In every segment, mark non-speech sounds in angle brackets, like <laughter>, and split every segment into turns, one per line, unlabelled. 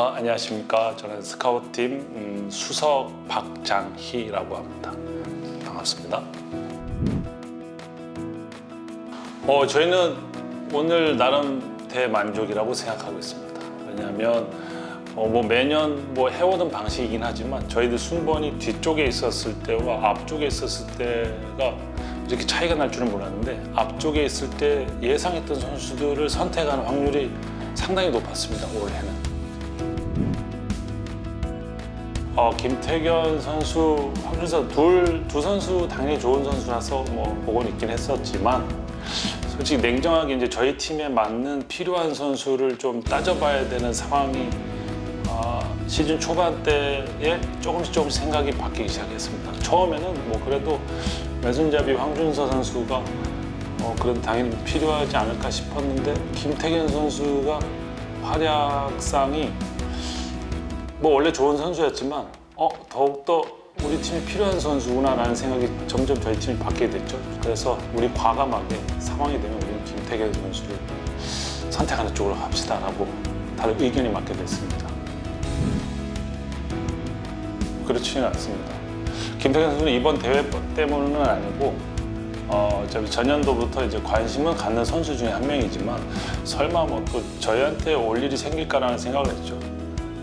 어, 안녕하십니까. 저는 스카우트팀 음, 수석 박장희라고 합니다. 반갑습니다. 어, 저희는 오늘 나름 대만족이라고 생각하고 있습니다. 왜냐하면 어, 뭐 매년 뭐 해오던 방식이긴 하지만 저희들 순번이 뒤쪽에 있었을 때와 앞쪽에 있었을 때가 이렇게 차이가 날 줄은 몰랐는데 앞쪽에 있을 때 예상했던 선수들을 선택하는 확률이 상당히 높았습니다. 올해는. 어, 김태견 선수, 황준서 둘, 두 선수 당연히 좋은 선수라서 뭐 보고는 있긴 했었지만 솔직히 냉정하게 이제 저희 팀에 맞는 필요한 선수를 좀 따져봐야 되는 상황이 아, 시즌 초반 때에 조금씩 조금씩 생각이 바뀌기 시작했습니다. 처음에는 뭐 그래도 왼손잡이 황준서 선수가 어, 그래도 당연히 필요하지 않을까 싶었는데 김태견 선수가 활약상이 뭐 원래 좋은 선수였지만 어 더욱더 우리 팀이 필요한 선수구나라는 생각이 점점 저희 팀이 받게 됐죠. 그래서 우리 과감하게 상황이 되면 우리 김태균 선수를 선택하는 쪽으로 합시다라고 다들 의견이 맞게 됐습니다. 그렇지는 않습니다. 김태균 선수는 이번 대회 때문은 아니고 어, 전년도부터 이제 관심을 갖는 선수 중에 한 명이지만 설마 뭐 또 저희한테 올 일이 생길까라는 생각을 했죠.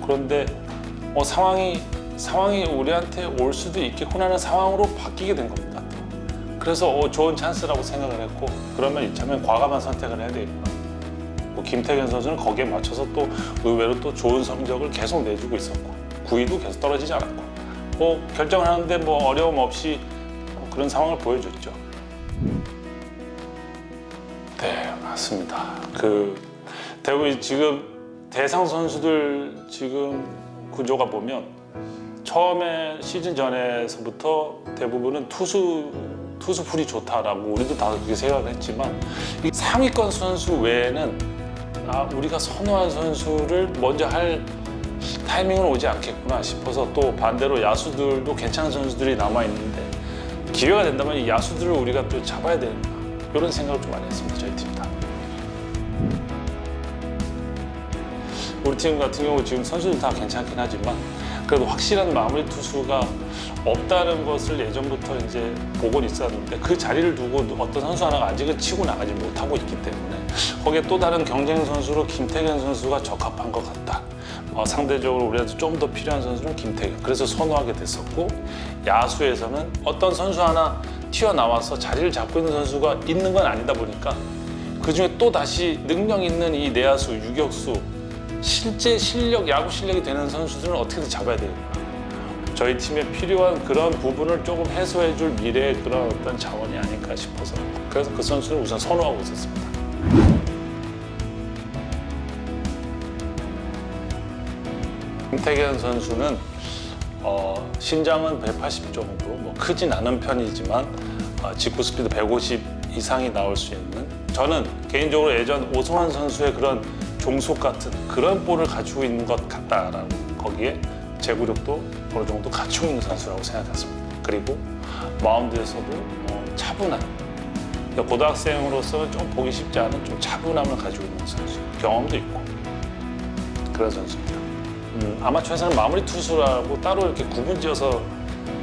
그런데 어, 상황이 상황이 우리한테 올 수도 있겠구나라는 상황으로 바뀌게 된 겁니다. 또. 그래서 어, 좋은 찬스라고 생각을 했고 그러면 이참에 과감한 선택을 해야 되겠구나. 뭐 김태균 선수는 거기에 맞춰서 또 의외로 또 좋은 성적을 계속 내주고 있었고 9위도 계속 떨어지지 않았고 뭐 결정을 하는데 뭐 어려움 없이 뭐 그런 상황을 보여줬죠. 네 맞습니다. 그 대부분 지금 대상 선수들 지금 구조가 보면 처음에 시즌 전에서부터 대부분은 투수 투수 풀이 좋다라고 우리도 다 그렇게 생각을 했지만 이 상위권 선수 외에는 아 우리가 선호한 선수를 먼저 할 타이밍은 오지 않겠구나 싶어서 또 반대로 야수들도 괜찮은 선수들이 남아 있는데 기회가 된다면 이 야수들을 우리가 또 잡아야 되는구나? 이런 생각을 좀 많이 했습니다. 저희 우리 팀 같은 경우 지금 선수들 다 괜찮긴 하지만 그래도 확실한 마무리 투수가 없다는 것을 예전부터 이제 보고는 있었는데 그 자리를 두고 어떤 선수 하나가 아직은 치고 나가지 못하고 있기 때문에 거기에 또 다른 경쟁 선수로 김태균 선수가 적합한 것 같다. 어, 상대적으로 우리한테 좀 더 필요한 선수는 김태균. 그래서 선호하게 됐었고 야수에서는 어떤 선수 하나 튀어나와서 자리를 잡고 있는 선수가 있는 건 아니다 보니까 그 중에 또 다시 능력 있는 이 내야수, 유격수 실제 실력, 야구 실력이 되는 선수들은 어떻게든 잡아야 되겠구나. 저희 팀에 필요한 그런 부분을 조금 해소해 줄 미래의 그런 어떤 자원이 아닐까 싶어서 그래서 그 선수를 우선 선호하고 있었습니다. 김태균 선수는 어, 신장은 180 정도, 뭐 크진 않은 편이지만 어, 직구 스피드 150 이상이 나올 수 있는 저는 개인적으로 예전 오승환 선수의 그런 종속 같은 그런 볼을 갖추고 있는 것 같다라고 거기에 제구력도 어느 정도 갖추고 있는 선수라고 생각했습니다. 그리고 마운드에서도 어, 차분한 그러니까 고등학생으로서 좀 보기 쉽지 않은 좀 차분함을 가지고 있는 선수 경험도 있고 그런 선수입니다. 음, 아마추어에서는 마무리 투수라고 따로 이렇게 구분지어서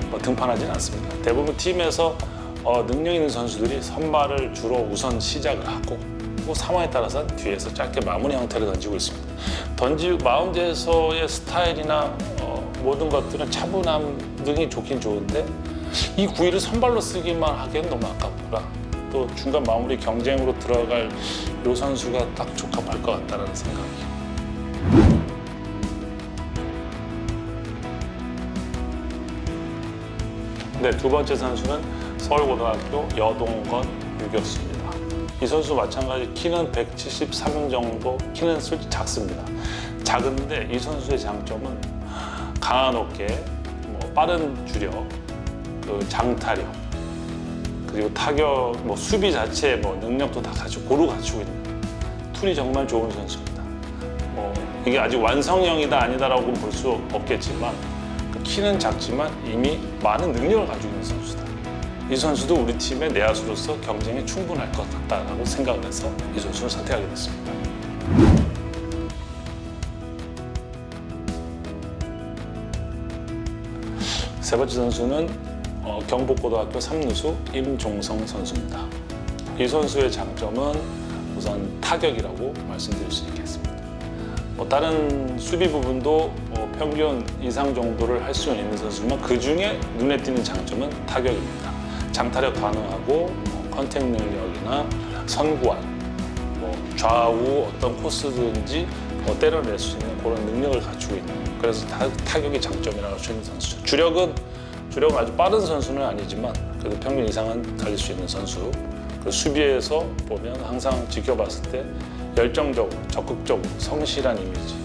뭐 등판하지는 않습니다. 대부분 팀에서 어, 능력 있는 선수들이 선발을 주로 우선 시작을 하고 뭐 상황에 따라서 뒤에서 짧게 마무리 형태를 던지고 있습니다. 던지 마운드에서의 스타일이나 어, 모든 것들은 차분함 등이 좋긴 좋은데 이 구위를 선발로 쓰기만 하기엔 너무 아깝구나. 또 중간 마무리 경쟁으로 들어갈 요 선수가 딱 적합할 것 같다는 생각이. 네, 두 번째 선수는 서울고등학교 여동건 유격수입니다. 이 선수 마찬가지 키는 173 정도, 키는 솔직히 작습니다. 작은데 이 선수의 장점은 강한 어깨, 뭐 빠른 주력, 그 장타력, 그리고 타격, 뭐 수비 자체 뭐 능력도 다 갖추고 고루 갖추고 있는 툴이 정말 좋은 선수입니다. 뭐 이게 아직 완성형이다 아니다라고 볼 수 없겠지만 그 키는 작지만 이미 많은 능력을 가지고 있는 선수다. 이 선수도 우리 팀의 내야수로서 경쟁이 충분할 것 같다라고 생각을 해서 이 선수를 선택하게 됐습니다. 세 번째 선수는 어, 경북고등학교 3루수 임종성 선수입니다. 이 선수의 장점은 우선 타격이라고 말씀드릴 수 있겠습니다. 뭐 다른 수비 부분도 뭐 평균 이상 정도를 할 수 있는 선수지만 그 중에 눈에 띄는 장점은 타격입니다. 장타력 가능하고 어, 컨택 능력이나 선구안, 뭐 좌우 어떤 코스든지 어, 때려낼 수 있는 그런 능력을 갖추고 있는 그래서 타, 타격이 장점이라고 할수 있는 선수죠. 주력은 주력은 아주 빠른 선수는 아니지만 그래도 평균 이상은 달릴 수 있는 선수. 그 수비에서 보면 항상 지켜봤을 때 열정적으로 적극적으로 성실한 이미지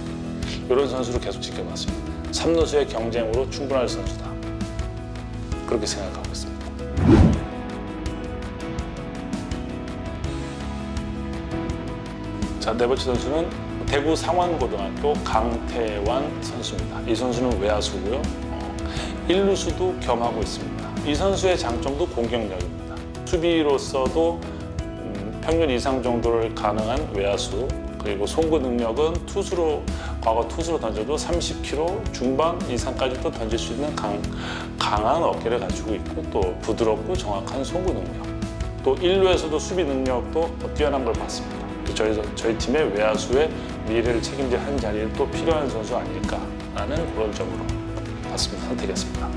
이런 선수를 계속 지켜봤습니다. 삼루수의 경쟁으로 충분할 선수다. 그렇게 생각하고 있습니다. 자, 네 번째 선수는 대구 상원고등학교 강태환 선수입니다. 이 선수는 외야수고요. 어, 1루수도 겸하고 있습니다. 이 선수의 장점도 공격력입니다. 수비로서도 음, 평균 이상 정도를 가능한 외야수 그리고 송구 능력은 투수로 과거 투수로 던져도 30km 중반 이상까지도 던질 수 있는 강, 강한 어깨를 가지고 있고 또 부드럽고 정확한 송구 능력 또 1루에서도 수비 능력도 뛰어난 걸 봤습니다. 저희, 저희 팀의 외야수의 미래를 책임질 한 자리에 또 필요한 선수 아닐까라는 그런 점으로 봤습니다. 선택했습니다.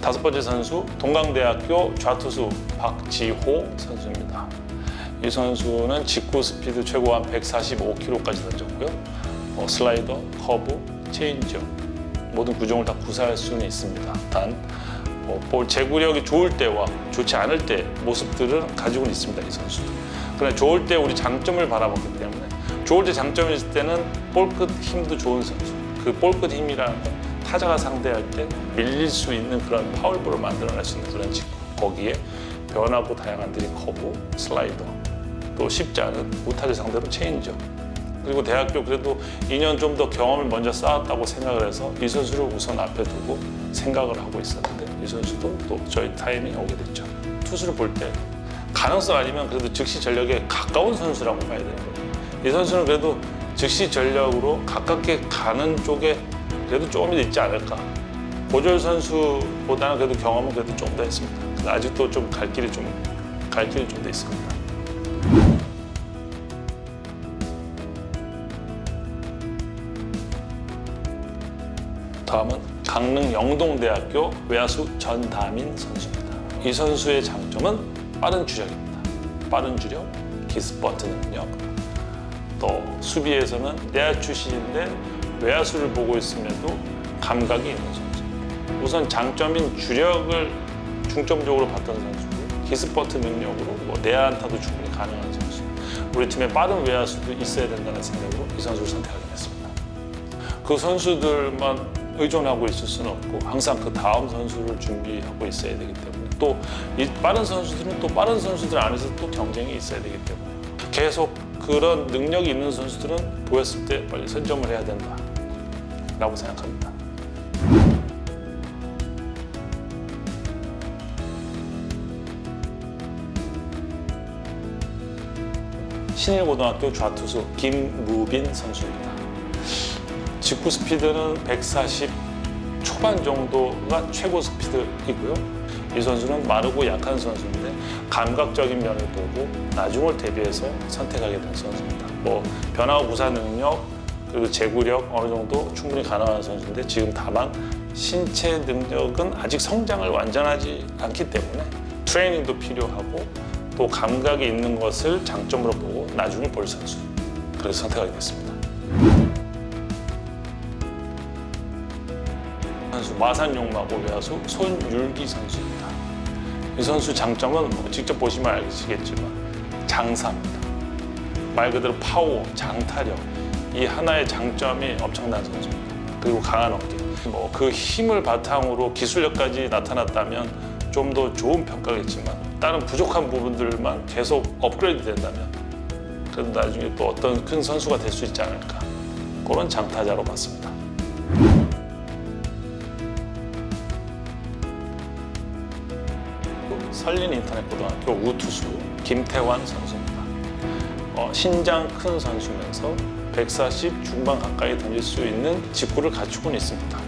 다섯 번째 선수 동강대학교 좌투수 박지호 선수입니다. 이 선수는 직구 스피드 최고 한 145km까지 던졌고요. 어, 슬라이더, 커브, 체인지업 모든 구종을 다 구사할 수는 있습니다. 단 어, 볼 제구력이 좋을 때와 좋지 않을 때 모습들은 가지고는 있습니다. 이 선수도. 그러나 좋을 때 우리 장점을 바라보기 때문에 좋을 때 장점이 있을 때는 볼 끝 힘도 좋은 선수. 그 볼 끝 힘이라는 건 타자가 상대할 때 밀릴 수 있는 그런 파울볼을 만들어낼 수 있는 그런 직구. 거기에 변하고 다양한 드림 커브, 슬라이더, 또 쉽지 않은 우타자 상대로 체인지업. 그리고 대학교 그래도 2년 좀 더 경험을 먼저 쌓았다고 생각을 해서 이 선수를 우선 앞에 두고 생각을 하고 있었는데 이 선수도 또 저희 타임이 오게 됐죠. 투수를 볼 때 가능성 아니면 그래도 즉시 전력에 가까운 선수라고 봐야 되는 거예요. 이 선수는 그래도 즉시 전력으로 가깝게 가는 쪽에 그래도 조금 더 있지 않을까. 고졸 선수보다는 그래도 경험은 그래도 좀 더 했습니다. 아직도 좀 갈 길이 좀 갈 길이 좀 더 있습니다. 다음은 강릉 영동대학교 외야수 전다민 선수입니다. 이 선수의 장점은 빠른 주력입니다. 빠른 주력, 기스버트 능력, 또 수비에서는 내야 출신인데 외야수를 보고 있음에도 감각이 있는 선수. 우선 장점인 주력을 중점적으로 봤던 선수고 기스버트 능력으로 뭐 내야 안타도 충분히 가능한 선수. 우리 팀에 빠른 외야수도 있어야 된다는 생각으로 이 선수를 선택하게 됐습니다. 그 선수들만 의존하고 있을 수는 없고 항상 그 다음 선수를 준비하고 있어야 되기 때문에 또 이 빠른 선수들은 또 빠른 선수들 안에서 또 경쟁이 있어야 되기 때문에 계속 그런 능력이 있는 선수들은 보였을 때 빨리 선점을 해야 된다라고 생각합니다. 신일고등학교 좌투수 김무빈 선수입니다. 직구 스피드는 140 초반 정도가 최고 스피드이고요. 이 선수는 마르고 약한 선수인데 감각적인 면을 보고 나중을 대비해서 선택하게 된 선수입니다. 뭐 변화 구사 능력 그리고 제구력 어느 정도 충분히 가능한 선수인데 지금 다만 신체 능력은 아직 성장을 완전하지 않기 때문에 트레이닝도 필요하고 또 감각이 있는 것을 장점으로 보고 나중을 볼 선수 그래서 선택하게 됐습니다. 선수 마산 용마고 외야수 손율기 선수입니다. 이 선수 장점은 뭐 직접 보시면 아시겠지만 장사입니다. 말 그대로 파워, 장타력 이 하나의 장점이 엄청난 선수입니다. 그리고 강한 어깨. 뭐 그 힘을 바탕으로 기술력까지 나타났다면 좀 더 좋은 평가겠지만 다른 부족한 부분들만 계속 업그레이드 된다면 그래도 나중에 또 어떤 큰 선수가 될 수 있지 않을까 그런 장타자로 봤습니다. 설린 인터넷고등학교 우투수 김태환 선수입니다. 어, 신장 큰 선수면서 140 중반 가까이 던질 수 있는 직구를 갖추고는 있습니다.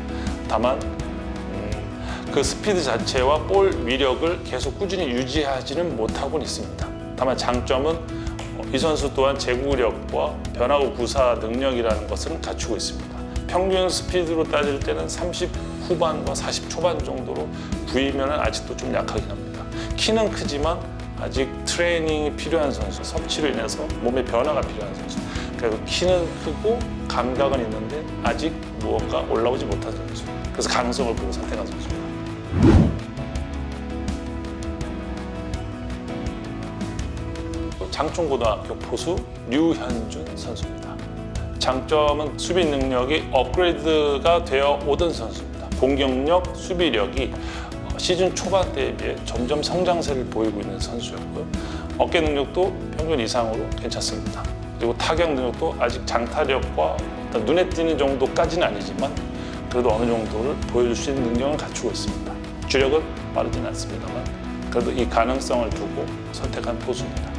다만 음, 그 스피드 자체와 볼 위력을 계속 꾸준히 유지하지는 못하고는 있습니다. 다만 장점은 어, 이 선수 또한 제구력과 변화구 구사 능력이라는 것을 갖추고 있습니다. 평균 스피드로 따질 때는 30 후반과 40 초반 정도로 구이면 아직도 좀 약하긴 합니다. 키는 크지만 아직 트레이닝이 필요한 선수, 섭취로 인해서 몸에 변화가 필요한 선수. 그래서 키는 크고 감각은 있는데 아직 무언가 올라오지 못한 선수. 그래서 가능성을 보고 선택한 선수입니다. 장충고등학교 포수 류현준 선수입니다. 장점은 수비 능력이 업그레이드가 되어 오던 선수입니다. 공격력, 수비력이 어, 시즌 초반 때에 비해 점점 성장세를 보이고 있는 선수였고요. 어깨 능력도 평균 이상으로 괜찮습니다. 그리고 타격 능력도 아직 장타력과 눈에 띄는 정도까지는 아니지만 그래도 어느 정도를 보여줄 수 있는 능력을 갖추고 있습니다. 주력은 빠르진 않습니다만 그래도 이 가능성을 두고 선택한 포수입니다.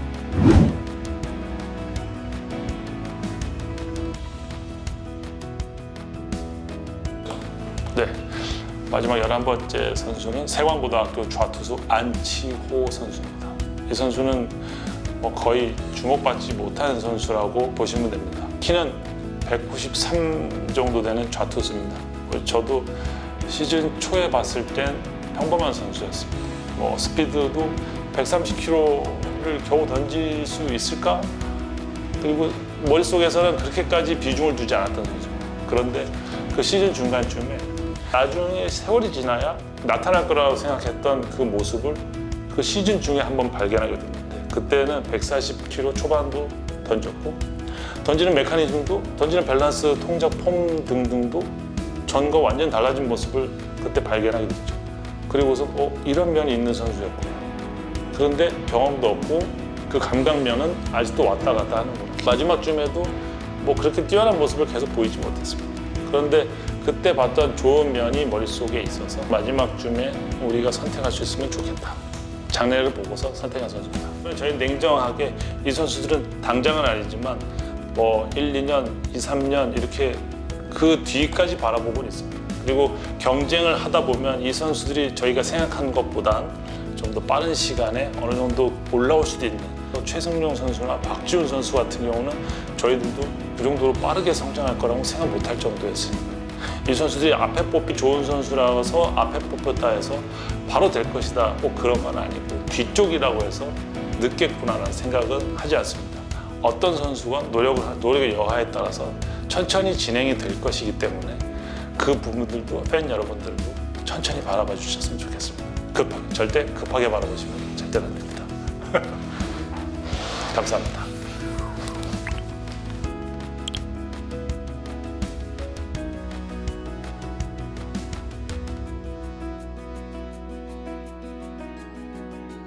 네. 마지막 11번째 선수는 세광고등학교 좌투수 안치호 선수입니다. 이 선수는 뭐 거의 주목받지 못하는 선수라고 보시면 됩니다. 키는 193 정도 되는 좌투수입니다. 저도 시즌 초에 봤을 땐 평범한 선수였습니다. 뭐 스피드도 130km를 겨우 던질 수 있을까? 그리고 머릿속에서는 그렇게까지 비중을 두지 않았던 선수입니다. 그런데 그 시즌 중간쯤에 나중에 세월이 지나야 나타날 거라고 생각했던 그 모습을 그 시즌 중에 한번 발견하게 됐는데 그때는 140km 초반도 던졌고 던지는 메커니즘도 던지는 밸런스, 통작, 폼 등등도 전과 완전 달라진 모습을 그때 발견하게 됐죠. 그리고서 어, 이런 면이 있는 선수였구나. 그런데 경험도 없고 그 감각면은 아직도 왔다 갔다 하는 거예요. 마지막 쯤에도 뭐 그렇게 뛰어난 모습을 계속 보이지 못했습니다. 그런데 그때 봤던 좋은 면이 머릿속에 있어서 마지막 쯤에 우리가 선택할 수 있으면 좋겠다. 장래를 보고서 선택한 선수입니다. 저희 냉정하게 이 선수들은 당장은 아니지만 뭐 1, 2년, 2, 3년 이렇게 그 뒤까지 바라보고 있습니다. 그리고 경쟁을 하다 보면 이 선수들이 저희가 생각하는 것보단 좀 더 빠른 시간에 어느 정도 올라올 수도 있는 최승용 선수나 박지훈 선수 같은 경우는 저희들도 그 정도로 빠르게 성장할 거라고 생각 못할 정도였으니까 이 선수들이 앞에 뽑기 좋은 선수라서 앞에 뽑혔다 해서 바로 될 것이다 꼭 그런 건 아니고 뒤쪽이라고 해서 늦겠구나라는 생각은 하지 않습니다. 어떤 선수가 노력을 하- 노력의 여하에 따라서 천천히 진행이 될 것이기 때문에 그 부분들도 팬 여러분들도 천천히 바라봐 주셨으면 좋겠습니다. 급하게 절대 급하게 바라보시면 절대 안 됩니다. <laughs> 감사합니다.